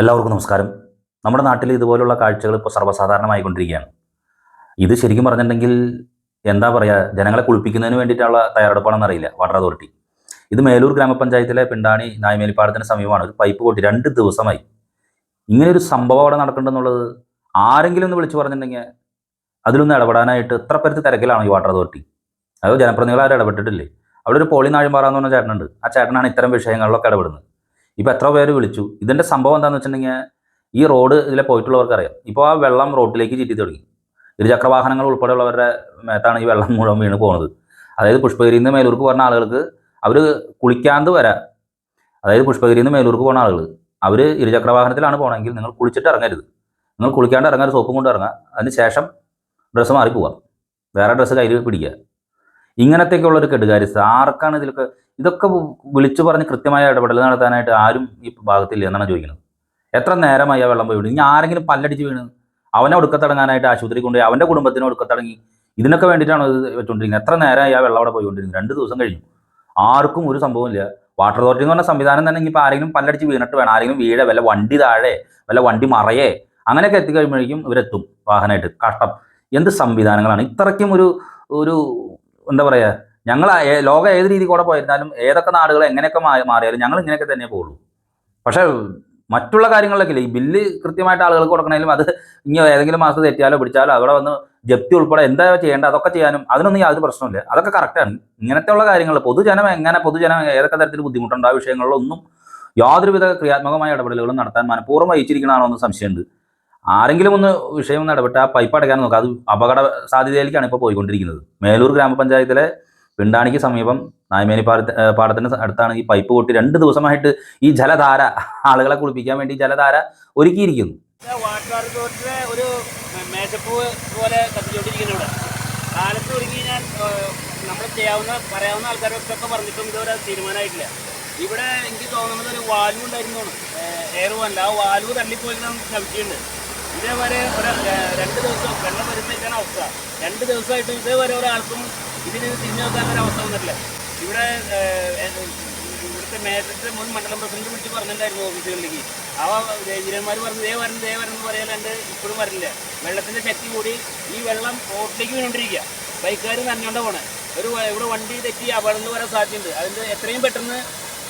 എല്ലാവർക്കും നമസ്കാരം. നമ്മുടെ നാട്ടിൽ ഇതുപോലുള്ള കാഴ്ചകൾ ഇപ്പോൾ സർവസാധാരണമായിക്കൊണ്ടിരിക്കുകയാണ്. ഇത് ശരിക്കും പറഞ്ഞിട്ടുണ്ടെങ്കിൽ എന്താ പറയുക ജനങ്ങളെ കുളിപ്പിക്കുന്നതിന് വേണ്ടിയിട്ടുള്ള തയ്യാറെടുപ്പാണെന്ന് അറിയില്ല വാട്ടർ അതോറിറ്റി. ഇത് മേലൂർ ഗ്രാമപഞ്ചായത്തിലെ പിണ്ടാണി നായ്മേലിപ്പാടത്തിന് സമീപമാണ്. ഒരു പൈപ്പ് പൊട്ടി രണ്ട് ദിവസമായി. ഇങ്ങനെ ഒരു സംഭവം അവിടെ നടക്കേണ്ടെന്നുള്ളത് ആരെങ്കിലും ഒന്ന് വിളിച്ചു പറഞ്ഞിട്ടുണ്ടെങ്കിൽ അതിലൊന്ന് ഇടപെടാനായിട്ട് എത്ര പേർക്ക് തിരക്കിലാണ് ഈ വാട്ടർ അതോറിറ്റി? അതോ ജനപ്രതിനിധികൾ ആരും ഇടപെട്ടിട്ടില്ലേ? അവിടെ ഒരു പോളി നാഴിമാറാന്ന് പറഞ്ഞ ചേട്ടനുണ്ട്. ആ ചേട്ടനാണ് ഇത്തരം വിഷയങ്ങളിലൊക്കെ ഇടപെടുന്നത്. ഇപ്പോൾ എത്ര പേര് വിളിച്ചു. ഇതിന്റെ സംഭവം എന്താണെന്ന് വെച്ചിട്ടുണ്ടെങ്കിൽ ഈ റോഡ് ഇതിലെ പോയിട്ടുള്ളവർക്ക് അറിയാം ഇപ്പോൾ ആ വെള്ളം റോഡിലേക്ക് ചീറ്റി തുടങ്ങി. ഇരുചക്രവാഹനങ്ങൾ ഉൾപ്പെടെയുള്ളവരുടെ മേത്താണ് ഈ വെള്ളം മുഴുവൻ വീണ് പോകുന്നത് അതായത് പുഷ്പഗിരിയിൽ നിന്ന് മേലൂർക്ക് പോകുന്ന ആളുകൾക്ക് അവർ കുളിക്കാണ്ട് വരാ അതായത് പുഷ്പഗിരിയിൽ നിന്ന് മേലൂർക്ക് പോകുന്ന ആളുകൾ അവർ ഇരുചക്രവാഹനത്തിലാണ് പോകണമെങ്കിൽ നിങ്ങൾ കുളിച്ചിട്ട് ഇറങ്ങരുത്. നിങ്ങൾ കുളിക്കാണ്ട് ഇറങ്ങാൻ സോപ്പും കൊണ്ട് ഇറങ്ങുക അതിന് ശേഷം ഡ്രസ്സ് മാറി പോവാം വേറെ ഡ്രസ്സ് കയ്യിൽ പിടിക്കുക. ഇങ്ങനത്തേക്കുള്ളൊരു കെടുകാര്യസ്ഥ. ആർക്കാണ് ഇതിലൊക്കെ ഇതൊക്കെ വിളിച്ചു പറഞ്ഞ് കൃത്യമായ ഇടപെടൽ നടത്താനായിട്ട് ആരും ഈ ഭാഗത്തില്ല എന്നാണ് ചോദിക്കുന്നത്. എത്ര നേരമായി ആ വെള്ളം പോയി വീണ്? ഇനി ആരെങ്കിലും പല്ലടിച്ച് വീണ് അവനെ ഒടുക്കത്തടങ്ങാനായിട്ട് ആശുപത്രി കൊണ്ടുപോയി അവന്റെ കുടുംബത്തിന് ഒടുക്കത്തടങ്ങി ഇതിനൊക്കെ വേണ്ടിയിട്ടാണ് ഇത് വെച്ചുകൊണ്ടിരിക്കുന്നത് എത്ര നേരമായി ആ വെള്ളം അവിടെ പോയിക്കൊണ്ടിരിക്കുന്നത് രണ്ട് ദിവസം കഴിഞ്ഞു. ആർക്കും ഒരു സംഭവമില്ല വാട്ടർ അതോറിറ്റി എന്ന് പറഞ്ഞ സംവിധാനം തന്നെ ഇപ്പോൾ ആരെങ്കിലും പല്ലടിച്ച് വീണിട്ട് വേണം. ആരെങ്കിലും വീഴ വല്ല വണ്ടി താഴെ വല്ല വണ്ടി മറയേ അങ്ങനെയൊക്കെ എത്തിക്കഴിയുമ്പോഴേക്കും ഇവരെത്തും വാഹനമായിട്ട് കഷ്ടം. എന്ത് സംവിധാനങ്ങളാണ്? ഇത്രയ്ക്കും ഒരു ഒരു എന്താ പറയുക ഞങ്ങൾ ലോകം ഏത് രീതി കൂടെ പോയിരുന്നാലും ഏതൊക്കെ നാടുകൾ എങ്ങനെയൊക്കെ മാറിയാലും ഞങ്ങൾ ഇങ്ങനെയൊക്കെ തന്നെ പോകുള്ളൂ പക്ഷേ മറ്റുള്ള കാര്യങ്ങളിലൊക്കെ ഈ ബില്ല് കൃത്യമായിട്ട് ആളുകൾക്ക് കൊടുക്കണമെങ്കിലും അത് ഇനി ഏതെങ്കിലും മാസം തെറ്റിയാലോ പിടിച്ചാലോ അവിടെ വന്ന് ജപ്തി ഉൾപ്പെടെ എന്താ ചെയ്യേണ്ടത് അതൊക്കെ ചെയ്യാനും അതിനൊന്നും യാതൊരു പ്രശ്നമില്ല അതൊക്കെ കറക്റ്റാണ് ഇങ്ങനത്തെയുള്ള കാര്യങ്ങൾ പൊതുജനം എങ്ങനെ പൊതുജനം ഏതൊക്കെ തരത്തിൽ ബുദ്ധിമുട്ടുണ്ട് ആ വിഷയങ്ങളിലൊന്നും യാതൊരുവിധ ക്രിയാത്മകമായ ഇടപെടലുകളും നടത്താൻ മനഃപൂർവം വഹിച്ചിരിക്കണമാണോ എന്ന് സംശയമുണ്ട്. ആരെങ്കിലും ഒന്ന് വിഷയം ഒന്ന് ഇടപെട്ട് ആ പൈപ്പ് അടയ്ക്കാൻ നോക്കുക അത് അപകട സാധ്യതയിലേക്കാണ് ഇപ്പോൾ പോയിക്കൊണ്ടിരിക്കുന്നത്. മേലൂർ ഗ്രാമപഞ്ചായത്തിലെ പിണ്ടാണിക്ക് സമീപം നായ്മേനി പാടത്ത് പാടത്തിന് അടുത്താണ് ഈ പൈപ്പ് പൊട്ടി രണ്ട് ദിവസമായിട്ട് ഈ ജലധാര ആളുകളെ കുളിപ്പിക്കാൻ വേണ്ടി ജലധാര ഒരുക്കിയിരിക്കുന്നു. വാട്ടർ അതോറിറ്റിയുടെ ഒരു പോലെ ഇവിടെ നമ്മൾ ചെയ്യാവുന്ന പറയാവുന്ന ആൾക്കാരൊക്കെ ഇവിടെ എനിക്ക് തോന്നുന്നത് ഒരു വാൽവ് ഉണ്ടായിരുന്നു എയർ വല്ല ആ വാൽവ് തള്ളിപ്പോയി സംശയമുണ്ട് ഇതേവരെ ഒരു രണ്ട് ദിവസം വെള്ളം വരുന്നേക്കാണ് അവസ്ഥ. രണ്ട് ദിവസമായിട്ട് ഇതേവരെ ഒരാൾക്കും ഇതിന് തിരിഞ്ഞു നോക്കാൻ ഒരു അവസ്ഥ വന്നിട്ടില്ല? ഇവിടെ ഇവിടുത്തെ മേയറിന്റെ മുൻ മണ്ഡലം പ്രസിഡന്റ് വിളിച്ച് പറഞ്ഞിട്ടുണ്ടായിരുന്നു ഓഫീസുകളിലേക്ക്. ആ എഞ്ചിനീയർമാർ പറഞ്ഞു ദേ വരണം ദേ വരണം എന്ന് പറയാനുണ്ട് ഇപ്പോഴും വരില്ല. വെള്ളത്തിന്റെ ശക്തി കൂടി ഈ വെള്ളം റോഡിലേക്ക് വീണോണ്ടിരിക്കുക ബൈക്കുകാർ നനഞ്ഞോണ്ട പോണേ. ഒരു ഇവിടെ വണ്ടി തെറ്റി അപകടം വരാൻ സാധ്യതയുണ്ട്. അതിന്റെ എത്രയും പെട്ടെന്ന്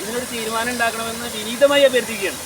ഇതിനൊരു തീരുമാനം ഉണ്ടാക്കണമെന്ന് വിനീതമായി അഭ്യർത്ഥിക്കുകയാണ്.